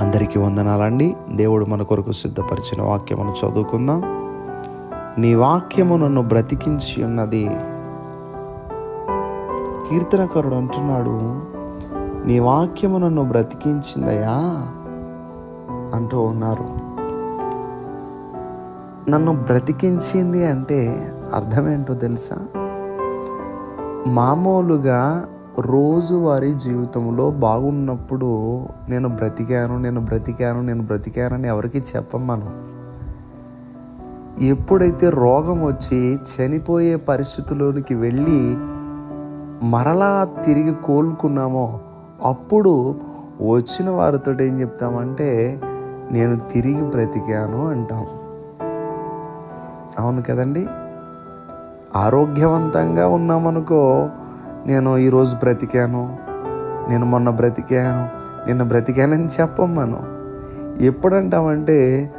అందరికీ వందనాలండి. దేవుడు మన కొరకు సిద్ధపరిచిన వాక్యమును చదువుకుందాం. నీ వాక్యము నన్ను బ్రతికించి ఉన్నది. కీర్తనకరుడు అంటున్నాడు నీ వాక్యము నన్ను బ్రతికించిందయ్యా అంటూ ఉన్నారు. నన్ను బ్రతికించింది అంటే అర్థమేంటో తెలుసా? మామూలుగా రోజువారీ జీవితంలో బాగున్నప్పుడు నేను బ్రతికాను నేను బ్రతికాను నేను బ్రతికానని ఎవరికి చెప్పం మనం ఎప్పుడైతే రోగం వచ్చి చనిపోయే పరిస్థితిలోనికి వెళ్ళి మరలా తిరిగి కోలుకున్నామో అప్పుడు వచ్చిన వారితో ఏం చెప్తామంటే నేను తిరిగి బ్రతికాను అంటాం. అవును కదండి? ఆరోగ్యవంతంగా ఉన్నామనుకో నేను ఈరోజు బ్రతికాను నేను మొన్న బ్రతికాను నిన్న బ్రతికానని చెప్పం మనం ఎప్పుడంటామంటే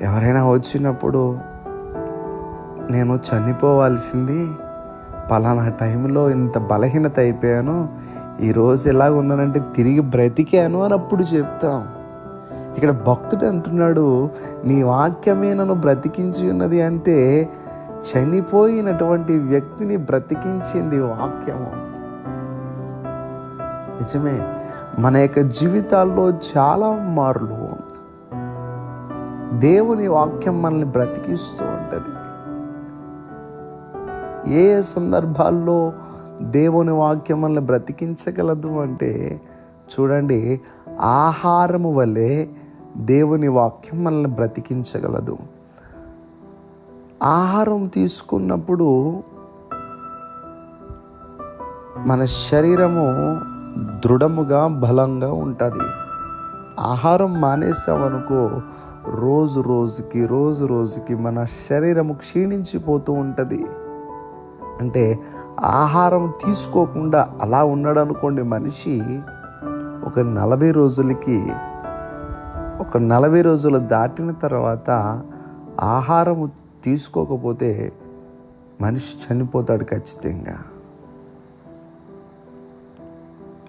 ఎవరైనా వచ్చినప్పుడు నేను చనిపోవాల్సింది పలానా టైంలో ఇంత బలహీనత అయిపోయాను ఈరోజు ఎలాగ ఉన్నానంటే తిరిగి బ్రతికాను అని అప్పుడు చెప్తాం. ఇక్కడ భక్తుడు అంటున్నాడు నీ వాక్యమే నన్ను బ్రతికించి ఉన్నది అంటే చనిపోయినటువంటి వ్యక్తిని బ్రతికించింది వాక్యము. నిజమే మన యొక్క జీవితాల్లో చాలా మార్లు దేవుని వాక్యం మనల్ని బ్రతికిస్తూ ఉంటుంది. ఏ ఏ సందర్భాల్లో దేవుని వాక్యం మనల్ని బ్రతికించగలదు అంటే చూడండి ఆహారము వలె దేవుని వాక్యం మనల్ని బ్రతికించగలదు. ఆహారం తీసుకున్నప్పుడు మన శరీరము దృఢముగా బలంగా ఉంటుంది. ఆహారం మానేసామనుకో రోజు రోజుకి రోజు రోజుకి మన శరీరము క్షీణించిపోతూ ఉంటుంది. అంటే ఆహారం తీసుకోకుండా అలా ఉన్నాడు అనుకోండి మనిషి ఒక నలభై రోజులకి ఒక నలభై రోజులు దాటిన తర్వాత ఆహారము తీసుకోకపోతే మనిషి చనిపోతాడు ఖచ్చితంగా.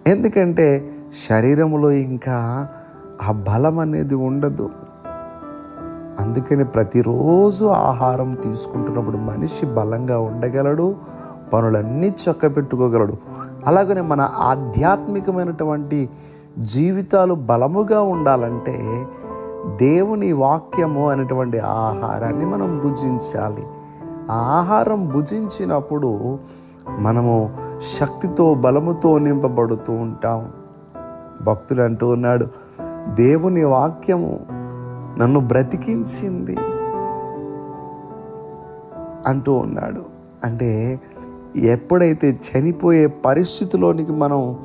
ఎందుకంటే శరీరంలో ఇంకా ఆ బలం అనేది ఉండదు. అందుకని ప్రతిరోజు ఆహారం తీసుకుంటున్నప్పుడు మనిషి బలంగా ఉండగలడు పనులన్నీ చక్కబెట్టుకోగలడు. అలాగనే మన ఆధ్యాత్మికమైనటువంటి జీవితాలు బలముగా ఉండాలంటే దేవుని వాక్యము అనేటువంటి ఆహారాన్ని మనం భుజించాలి. ఆ ఆహారం భుజించినప్పుడు మనము శక్తితో బలముతో నింపబడుతూ ఉంటాం. భక్తుడు అంటూ ఉన్నాడు దేవుని వాక్యము నన్ను బ్రతికించింది అంటూ ఉన్నాడు. అంటే ఎప్పుడైతే చనిపోయే పరిస్థితిలోనికి మనం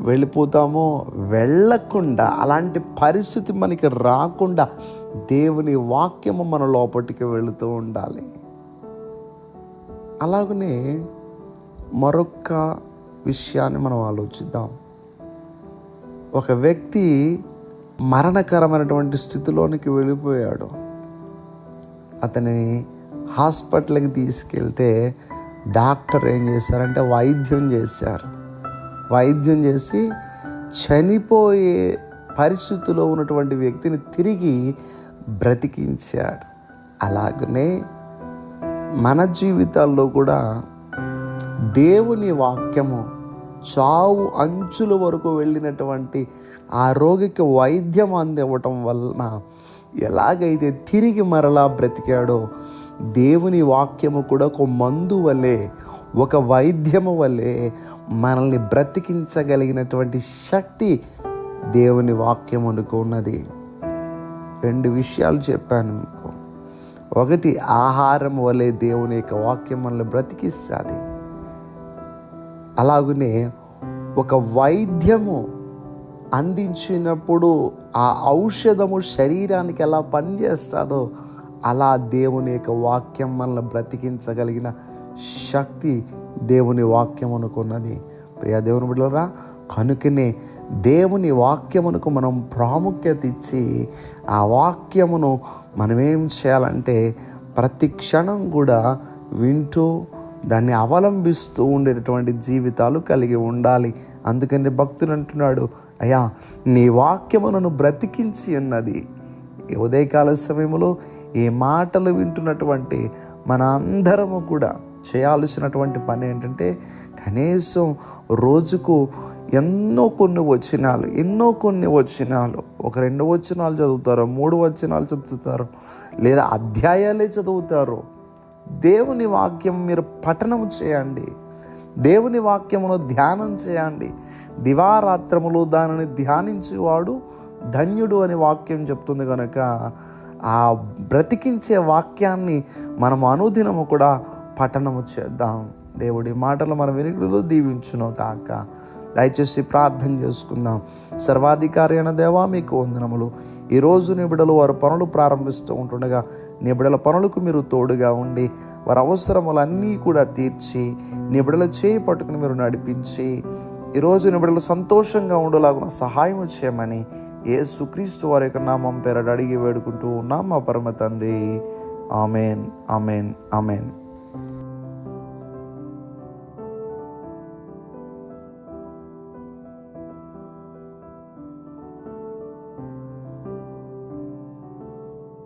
వెళ్ళిపోతామో? వెళ్ళకుండా అలాంటి పరిస్థితి మనకి రాకుండా దేవుని వాక్యము మన లోపలికి వెళుతూ ఉండాలి. అలాగనే మరొక విషయాన్ని మనం ఆలోచిద్దాం. ఒక వ్యక్తి మరణకరమైనటువంటి స్థితిలోనికి వెళ్ళిపోయాడు. అతని హాస్పిటల్కి తీసుకెళ్తే డాక్టర్ ఏం చేశారంటే వైద్యం చేశారు. వైద్యం చేసి చనిపోయే పరిస్థితిలో ఉన్నటువంటి వ్యక్తిని తిరిగి బ్రతికించాడు. అలాగనే మన జీవితాల్లో కూడా దేవుని వాక్యము చావు అంచుల వరకు వెళ్ళినటువంటి ఆ రోగికి వైద్యం అందివ్వటం వలన ఎలాగైతే తిరిగి మరలా బ్రతికాడో దేవుని వాక్యము కూడా ఒక మందు వలె ఒక వైద్యము వలె మనల్ని బ్రతికించగలిగినటువంటి శక్తి దేవుని వాక్యం ఉన్నది. రెండు విషయాలు చెప్పాను మీకు. ఒకటి ఆహారం వలె దేవుని యొక్క వాక్యం మనల్ని బ్రతికిస్తుంది. అలాగనే ఒక వైద్యము అందించినప్పుడు ఆ ఔషధము శరీరానికి ఎలా పనిచేస్తుందో అలా దేవుని యొక్క వాక్యం మనల్ని బ్రతికించగలిగిన శక్తి దేవుని వాక్యం అనుకున్నది ప్రియ దేవుని బిడ్డలరా కనుకనే దేవుని వాక్యమునకు మనం ప్రాముఖ్యత ఇచ్చి ఆ వాక్యమును మనమేం చేయాలంటే ప్రతి క్షణం కూడా వింటూ దాన్ని అవలంబిస్తూ ఉండేటటువంటి జీవితాలు కలిగి ఉండాలి. అందుకని భక్తుడు అంటున్నాడు అయ్యా నీ వాక్యమునను బ్రతికించి ఉన్నది. ఉదయకాల సమయంలో ఈ మాటలు వింటున్నటువంటి మన అందరము కూడా చేయాల్సినటువంటి పని ఏంటంటే కనీసం రోజుకు ఎన్నో కొన్ని వచ్చినాలు ఎన్నో కొన్ని వచ్చినాలు ఒక రెండు వచ్చినాలు చదువుతారు మూడు వచ్చినాలు చదువుతారు లేదా అధ్యాయాలే చదువుతారు. దేవుని వాక్యం మీరు పఠనం చేయండి. దేవుని వాక్యమును ధ్యానం చేయండి. దివారాత్రములు దానిని ధ్యానించేవాడు ధన్యుడు అని వాక్యం చెప్తుంది కనుక ఆ బ్రతికించే వాక్యాన్ని మనం అనుదినము కూడా పఠనము చేద్దాం దేవుడి మాటలు మన వెనుకలో దీవించును కాక దయచేసి ప్రార్థన చేసుకుందాం. సర్వాధికారి అయిన దేవా మీకు వందనములు. ఈరోజు నిబిడలు వారు పనులు ప్రారంభిస్తూ ఉంటుండగా నిబిడల పనులకు మీరు తోడుగా ఉండి వారి అవసరములన్నీ కూడా తీర్చి నిబిడల చేయి పట్టుకుని మీరు నడిపించి ఈరోజు నిబిడలు సంతోషంగా ఉండేలాగున సహాయం చేయమని ఏ సుక్రీస్తు వారి యొక్క నామం పేరడు అడిగి వేడుకుంటూ ఉన్నాం మా పరమ తండ్రి. Amen amen amen.